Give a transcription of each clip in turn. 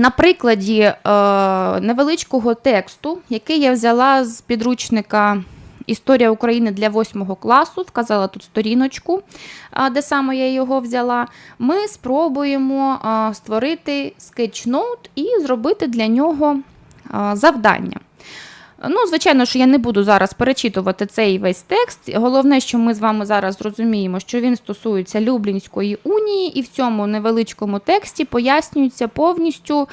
На прикладі е, невеличкого тексту, який я взяла з підручника Історія України для 8 класу, вказала тут сторіночку, а, де саме я його взяла. Ми спробуємо а, створити скетчноут і зробити для нього а, завдання. Ну, звичайно, що я не буду зараз перечитувати цей весь текст. Головне, що ми з вами зараз зрозуміємо, що він стосується Люблінської унії, і в цьому невеличкому тексті пояснюється повністю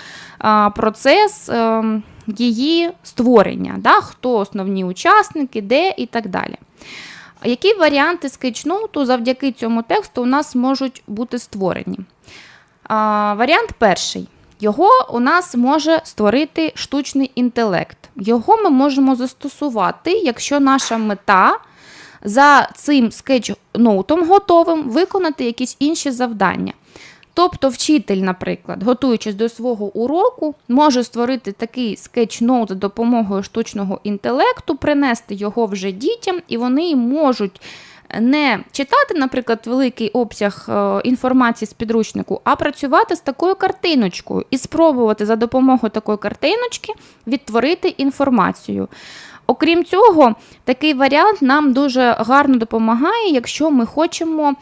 процес е, її створення, да, хто основні учасники, де і так далі. Які варіанти скетчноуту завдяки цьому тексту у нас можуть бути створені? Варіант перший. Його у нас може створити штучний інтелект. Його ми можемо застосувати, якщо наша мета за цим скетчноутом готовим виконати якісь інші завдання. Тобто, вчитель, наприклад, готуючись до свого уроку, може створити такий скетчноут за допомогою штучного інтелекту, принести його вже дітям, і вони можуть не читати, наприклад, великий обсяг е, інформації з підручнику, а працювати з такою картиночкою і спробувати за допомогою такої картиночки відтворити інформацію. Окрім цього, такий варіант нам дуже гарно допомагає, якщо ми хочемо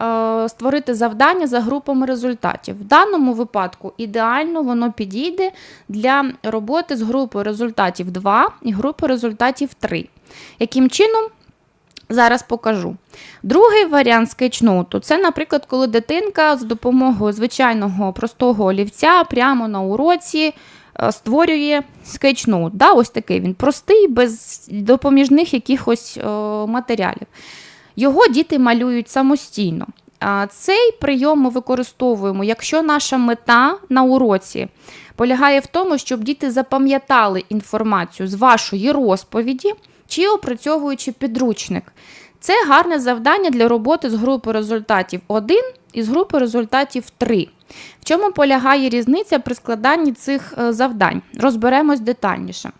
е, створити завдання за групами результатів. В даному випадку ідеально воно підійде для роботи з групою результатів 2 і групою результатів 3. Яким чином? Зараз покажу. Другий варіант скетчноуту це, наприклад, коли дитинка з допомогою звичайного простого олівця прямо на уроці е, створює скетчноут. Да, ось такий він простий, без допоміжних якихось е, матеріалів. Його діти малюють самостійно. Цей прийом ми використовуємо, якщо наша мета на уроці полягає в тому, щоб діти запам'ятали інформацію з вашої розповіді чи опрацьовуючи підручник. Це гарне завдання для роботи з групи результатів 1 і з групи результатів 3. В чому полягає різниця при складанні цих е, завдань? Розберемось детальніше.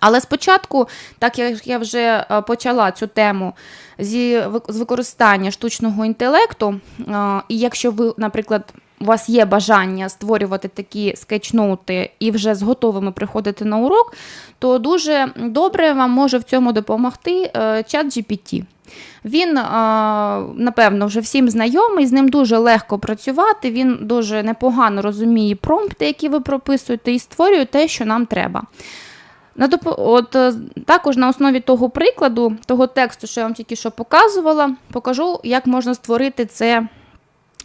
Але спочатку, так як я вже е, почала цю тему з використання штучного інтелекту, е, і якщо ви, наприклад, у вас є бажання створювати такі скетчноути і вже з готовими приходити на урок, то дуже добре вам може в цьому допомогти е, чат GPT. Він, е, напевно, вже всім знайомий, з ним дуже легко працювати, він дуже непогано розуміє промпти, які ви прописуєте, і створює те, що нам треба. От е, Також на основі того прикладу, того тексту, що я вам тільки що показувала, покажу, як можна створити це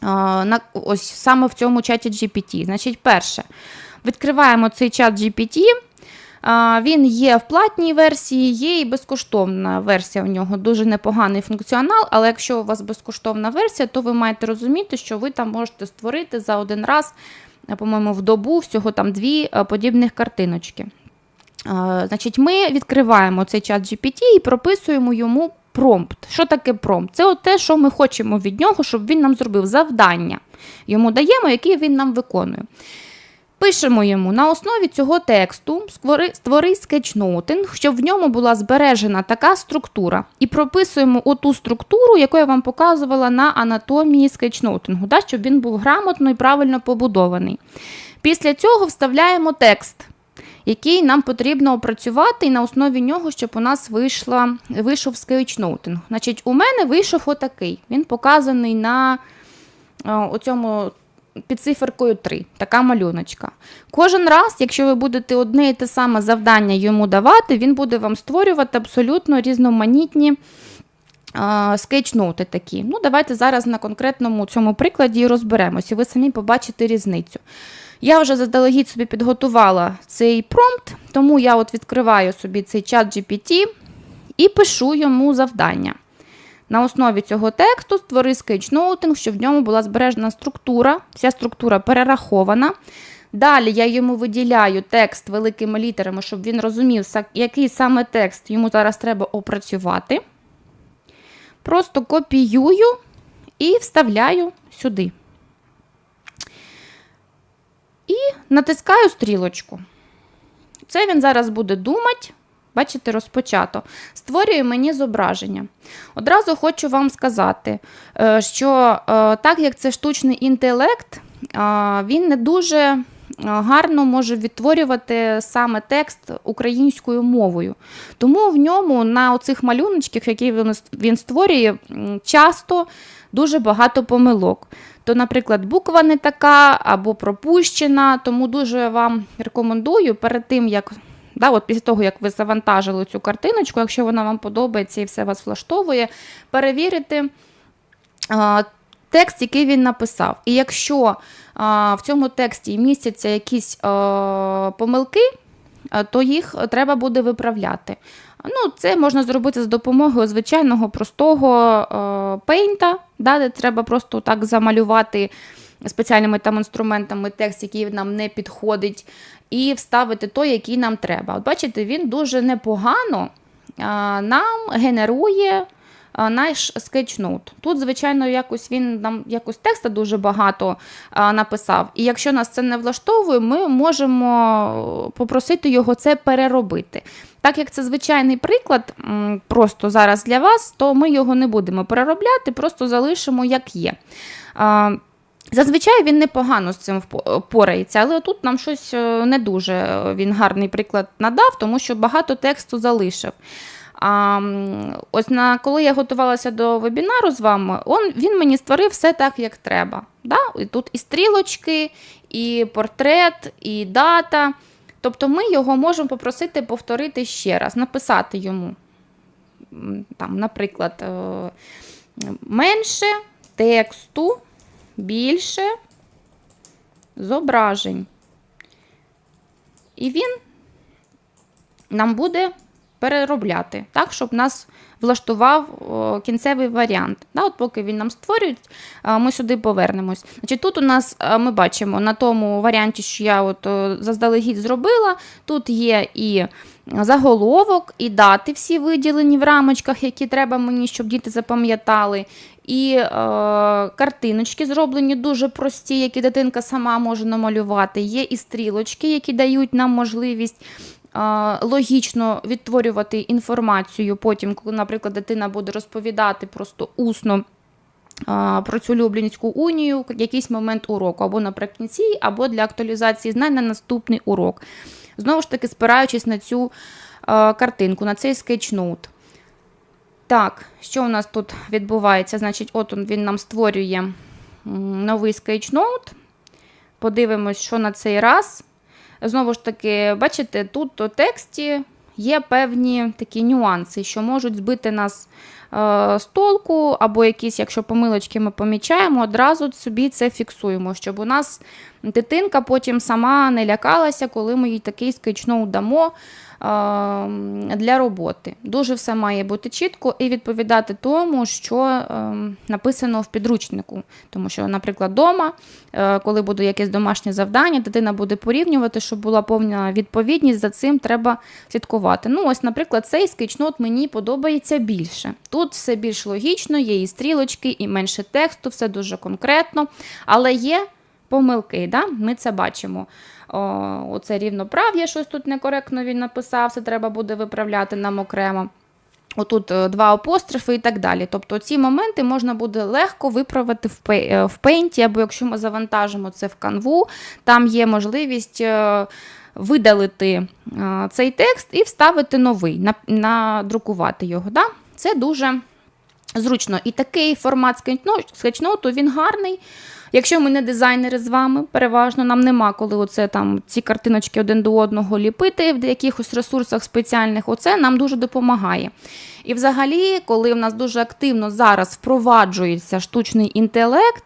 на, ось саме в цьому чаті GPT. Значить, перше, відкриваємо цей чат GPT. Він є в платній версії, є і безкоштовна версія у нього дуже непоганий функціонал, але якщо у вас безкоштовна версія, то ви маєте розуміти, що ви там можете створити за один раз, по-моєму, в добу всього там дві подібних картиночки. Значить, Ми відкриваємо цей чат GPT і прописуємо йому промпт. Що таке промпт? Це те, що ми хочемо від нього, щоб він нам зробив завдання. Йому даємо, яке він нам виконує. Пишемо йому на основі цього тексту створи, створи скетчноутинг, щоб в ньому була збережена така структура. І прописуємо оту структуру, яку я вам показувала на анатомії скетчноутингу, да, щоб він був грамотно і правильно побудований. Після цього вставляємо текст який нам потрібно опрацювати, і на основі нього, щоб у нас вийшла, вийшов скетчноутинг. Значить, у мене вийшов отакий. Він показаний на оцьому під циферкою 3, така малюночка. Кожен раз, якщо ви будете одне і те саме завдання йому давати, він буде вам створювати абсолютно різноманітні скетчноути такі. Ну, Давайте зараз на конкретному цьому прикладі розберемося, і ви самі побачите різницю. Я вже заздалегідь собі підготувала цей промпт, тому я от відкриваю собі цей чат GPT і пишу йому завдання. На основі цього тексту створи скетчноутинг, щоб в ньому була збережена структура, вся структура перерахована. Далі я йому виділяю текст великими літерами, щоб він розумів, який саме текст йому зараз треба опрацювати. Просто копіюю і вставляю сюди. І натискаю стрілочку. Це він зараз буде думати. Бачите, розпочато. Створює мені зображення. Одразу хочу вам сказати, е, що е, так як це штучний інтелект, він не дуже гарно може відтворювати саме текст українською мовою. Тому в ньому на оцих малюночках, які він створює, часто дуже багато помилок. То, наприклад, буква не така або пропущена, тому дуже вам рекомендую перед тим, як Да, от після того, як ви завантажили цю картиночку, якщо вона вам подобається і все вас влаштовує, перевірити а, текст, який він написав. І якщо а, в цьому тексті містяться якісь а, помилки, а, то їх треба буде виправляти. Ну, Це можна зробити з допомогою звичайного простого а, пейнта, да, де треба просто так замалювати спеціальними там інструментами текст, який нам не підходить, і вставити той, який нам треба. От бачите, він дуже непогано а, нам генерує наш скетчноут. Тут, звичайно, якось він нам якось текста дуже багато написав. І якщо нас це не влаштовує, ми можемо попросити його це переробити. Так як це звичайний приклад, просто зараз для вас, то ми його не будемо переробляти, просто залишимо як є. Зазвичай він непогано з цим впо- порається, але тут нам щось е, не дуже е, він гарний приклад надав, тому що багато тексту залишив. А, ось на, коли я готувалася до вебінару з вами, он, він мені створив все так, як треба. Да? І тут і стрілочки, і портрет, і дата. Тобто ми його можемо попросити повторити ще раз, написати йому, там, наприклад, е, менше тексту більше зображень. І він нам буде переробляти, так, щоб нас влаштував кінцевий варіант. Да, от поки він нам створює, ми сюди повернемось. Значить, тут у нас ми бачимо на тому варіанті, що я от заздалегідь зробила, тут є і заголовок, і дати всі виділені в рамочках, які треба мені, щоб діти запам'ятали. І е, картиночки зроблені дуже прості, які дитинка сама може намалювати. Є і стрілочки, які дають нам можливість логічно відтворювати інформацію. Потім, коли, наприклад, дитина буде розповідати просто усно. Про цю Люблінську унію якийсь момент уроку, або наприкінці, або для актуалізації знань на наступний урок. Знову ж таки, спираючись на цю картинку, на цей скетчноут. Так, що у нас тут відбувається? Значить, от він нам створює новий скетчноут. Подивимось, що на цей раз. Знову ж таки, бачите, тут у тексті є певні такі нюанси, що можуть збити нас е, з толку, або якісь, якщо помилочки ми помічаємо, одразу собі це фіксуємо, щоб у нас дитинка потім сама не лякалася, коли ми їй такий скетчноут дамо для роботи. Дуже все має бути чітко і відповідати тому, що е, написано в підручнику. Тому що, наприклад, вдома, е, коли буде якесь домашнє завдання, дитина буде порівнювати, щоб була повна відповідність, за цим треба слідкувати. Ну, ось, наприклад, цей скетчнот мені подобається більше. Тут все більш логічно, є і стрілочки, і менше тексту, все дуже конкретно, але є помилки, да? ми це бачимо. О, оце рівноправ'я, щось тут некоректно він написав, це треба буде виправляти нам окремо. Отут е, два апострофи і так далі. Тобто ці моменти можна буде легко виправити в пей- е, пейнті, або якщо ми завантажимо це в канву, там є можливість е, видалити цей текст і вставити новий, на- надрукувати його. Да? Це дуже зручно. І такий формат скетчно- скетчноуту, він гарний. Якщо ми не дизайнери з вами, переважно нам нема коли оце там ці картиночки один до одного ліпити в якихось ресурсах спеціальних, оце нам дуже допомагає. І взагалі, коли в нас дуже активно зараз впроваджується штучний інтелект,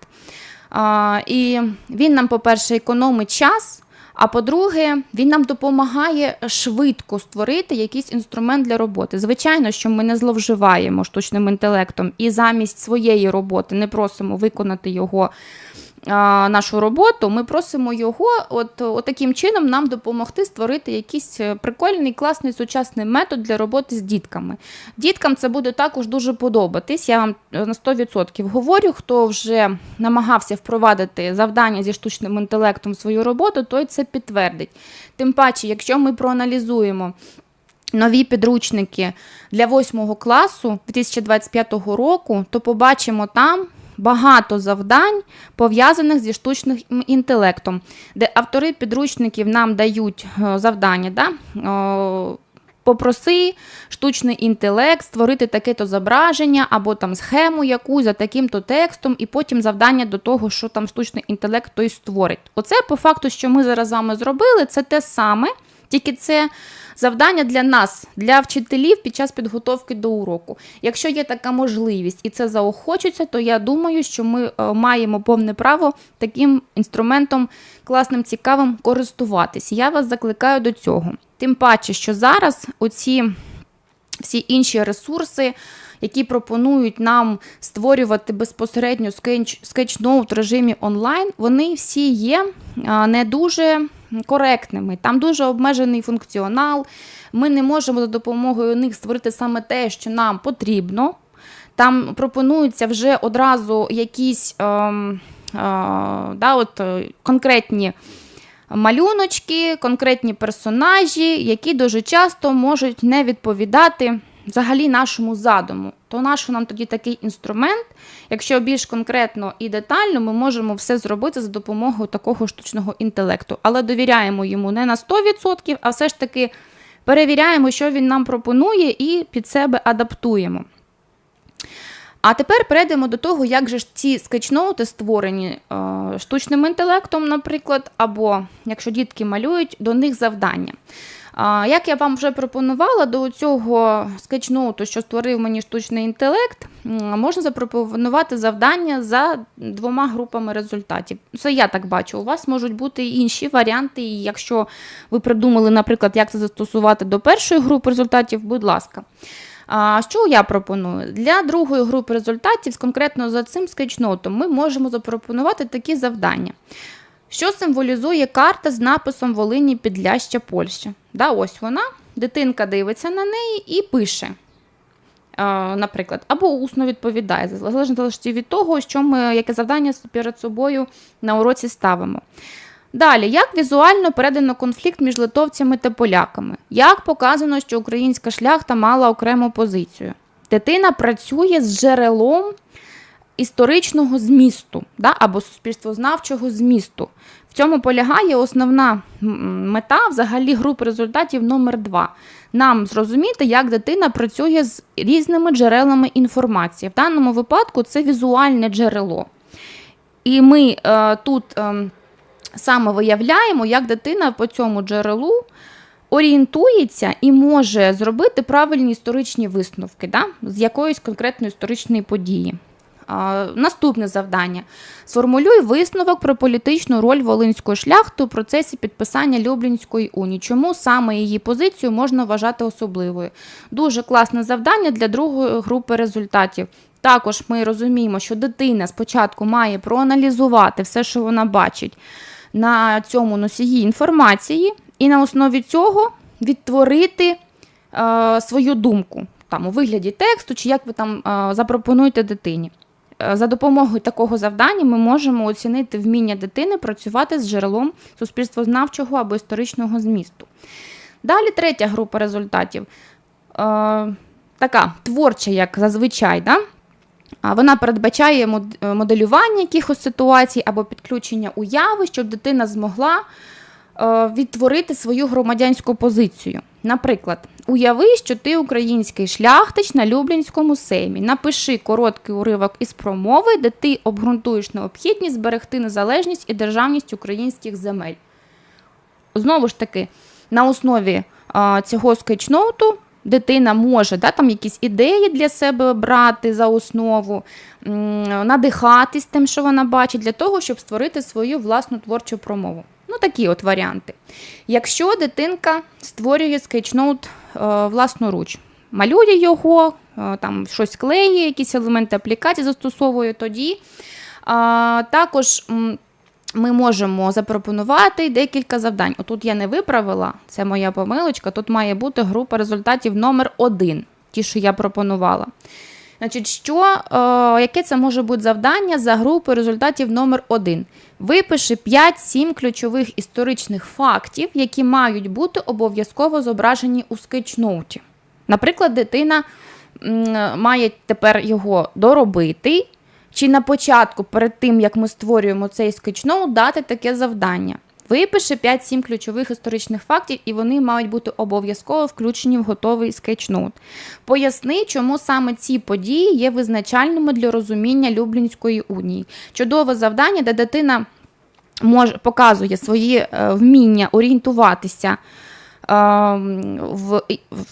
і він нам, по-перше, економить час. А по-друге, він нам допомагає швидко створити якийсь інструмент для роботи. Звичайно, що ми не зловживаємо штучним інтелектом і замість своєї роботи не просимо виконати його. Нашу роботу, ми просимо його, от, от таким чином нам допомогти створити якийсь е, прикольний, класний сучасний метод для роботи з дітками. Діткам це буде також дуже подобатись. Я вам е, на 100% говорю, хто вже намагався впровадити завдання зі штучним інтелектом в свою роботу, той це підтвердить. Тим паче, якщо ми проаналізуємо нові підручники для 8 класу 2025 року, то побачимо там багато завдань, пов'язаних зі штучним інтелектом, де автори підручників нам дають е, завдання. Да? Попроси штучний інтелект створити таке-то зображення або там схему якусь за таким-то текстом, і потім завдання до того, що там штучний інтелект той створить. Оце по факту, що ми зараз з вами зробили, це те саме, тільки це завдання для нас, для вчителів під час підготовки до уроку. Якщо є така можливість і це заохочується, то я думаю, що ми е, маємо повне право таким інструментом класним, цікавим користуватись. Я вас закликаю до цього. Тим паче, що зараз оці всі інші ресурси, які пропонують нам створювати безпосередньо скетч, скетчноут в режимі онлайн, вони всі є не дуже коректними. Там дуже обмежений функціонал. Ми не можемо за допомогою них створити саме те, що нам потрібно. Там пропонуються вже одразу якісь ем, е, да, от, е, конкретні малюночки, конкретні персонажі, які дуже часто можуть не відповідати взагалі нашому задуму. То нащо нам тоді такий інструмент? Якщо більш конкретно і детально, ми можемо все зробити за допомогою такого штучного інтелекту, але довіряємо йому не на 100%, а все ж таки перевіряємо, що він нам пропонує, і під себе адаптуємо. А тепер перейдемо до того, як же ці скетчноути створені е, штучним інтелектом, наприклад, або якщо дітки малюють, до них завдання. Як я вам вже пропонувала, до цього скетчноуту, що створив мені штучний інтелект, можна запропонувати завдання за двома групами результатів. Це я так бачу. У вас можуть бути інші варіанти, і якщо ви придумали, наприклад, як це застосувати до першої групи результатів, будь ласка. А що я пропоную? Для другої групи результатів, конкретно за цим скетчнотом, ми можемо запропонувати такі завдання. Що символізує карта з написом Волині Підляща Польща? Да, ось вона, дитинка дивиться на неї і пише, е, наприклад, або усно відповідає, залежно від того, що ми, яке завдання перед собою на уроці ставимо. Далі, як візуально передано конфлікт між литовцями та поляками? Як показано, що українська шляхта мала окрему позицію? Дитина працює з джерелом історичного змісту да, або суспільствознавчого змісту. В цьому полягає основна мета взагалі групи результатів номер 2 Нам зрозуміти, як дитина працює з різними джерелами інформації. В даному випадку це візуальне джерело. І ми е, тут. Е, саме виявляємо, як дитина по цьому джерелу орієнтується і може зробити правильні історичні висновки да, з якоїсь конкретної історичної події. Наступне завдання: сформулюй висновок про політичну роль Волинської шляхти у процесі підписання Люблінської унії. Чому саме її позицію можна вважати особливою? Дуже класне завдання для другої групи результатів. Також ми розуміємо, що дитина спочатку має проаналізувати все, що вона бачить на цьому носії інформації, і на основі цього відтворити е, свою думку там у вигляді тексту, чи як ви там е, запропонуєте дитині. Е, за допомогою такого завдання ми можемо оцінити вміння дитини працювати з джерелом суспільствознавчого або історичного змісту. Далі третя група результатів. Е, Така творча, як зазвичай. Да? Вона передбачає моделювання якихось ситуацій або підключення уяви, щоб дитина змогла відтворити свою громадянську позицію. Наприклад, уяви, що ти український шляхтич на Люблінському сеймі. Напиши короткий уривок із промови, де ти обґрунтуєш необхідність зберегти незалежність і державність українських земель. Знову ж таки, на основі цього скетчноуту дитина може да, там якісь ідеї для себе брати за основу, надихатись тим, що вона бачить, для того, щоб створити свою власну творчу промову. Такі от варіанти. Якщо дитинка створює скетчноут е, власноруч, малює його, е, там щось клеє, якісь елементи аплікації застосовує, тоді е, також ми можемо запропонувати декілька завдань. Отут я не виправила, це моя помилочка. Тут має бути група результатів номер 1 ті, що я пропонувала. Значить, що, е, Яке це може бути завдання за групою результатів номер 1 Випиши 5-7 ключових історичних фактів, які мають бути обов'язково зображені у скетчноуті. Наприклад, дитина має тепер його доробити чи на початку, перед тим як ми створюємо цей скетчноут, дати таке завдання. Випиши 5-7 ключових історичних фактів, і вони мають бути обов'язково включені в готовий скетчноут. Поясни, чому саме ці події є визначальними для розуміння Люблінської унії. Чудове завдання, де дитина може, показує свої е, вміння орієнтуватися. е, В,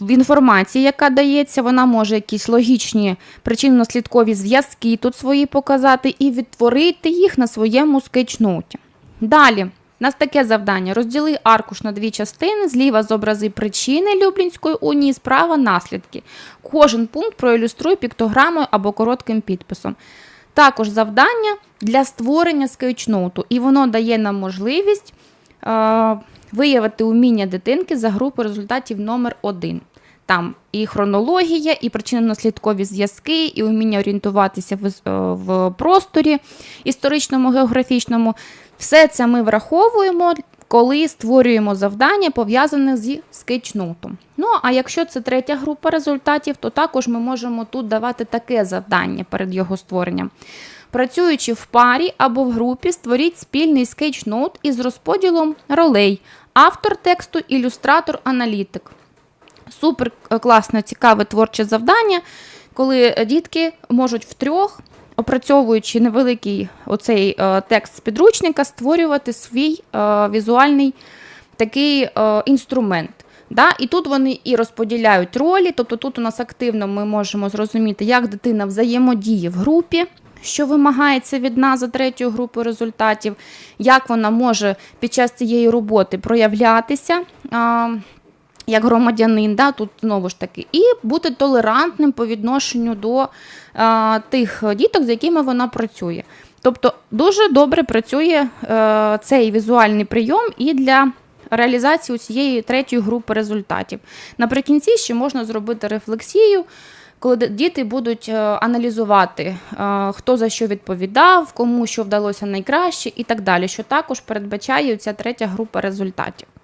інформації, яка дається, вона може якісь логічні причинно-слідкові зв'язки тут свої показати і відтворити їх на своєму скетчноуті. Далі, нас таке завдання: розділи аркуш на дві частини, зліва зобрази причини Люблінської унії, справа наслідки. Кожен пункт проілюструй піктограмою або коротким підписом. Також завдання для створення скетчноуту, і воно дає нам можливість е, виявити уміння дитинки за групою результатів номер 1 Там і хронологія, і причинно-наслідкові зв'язки, і уміння орієнтуватися в, е, в просторі історичному, географічному. Все це ми враховуємо, коли створюємо завдання, пов'язане зі скетчнотом. Ну, а якщо це третя група результатів, то також ми можемо тут давати таке завдання перед його створенням. Працюючи в парі або в групі, створіть спільний скетчноут із розподілом ролей, автор тексту, ілюстратор, аналітик. Супер е, класне, цікаве творче завдання, коли дітки можуть втрьох, опрацьовуючи невеликий оцей е, текст з підручника, створювати свій е, візуальний такий е, інструмент. Да? І тут вони і розподіляють ролі, тобто тут у нас активно ми можемо зрозуміти, як дитина взаємодіє в групі, що вимагається від нас за третьою групою результатів, як вона може під час цієї роботи проявлятися. Як громадянин, да, тут знову ж таки, і бути толерантним по відношенню до а, тих діток, з якими вона працює. Тобто дуже добре працює е, цей візуальний прийом і для реалізації цієї третьої групи результатів. Наприкінці ще можна зробити рефлексію, коли діти будуть е, аналізувати, е, хто за що відповідав, кому що вдалося найкраще і так далі, що також передбачає ця третя група результатів.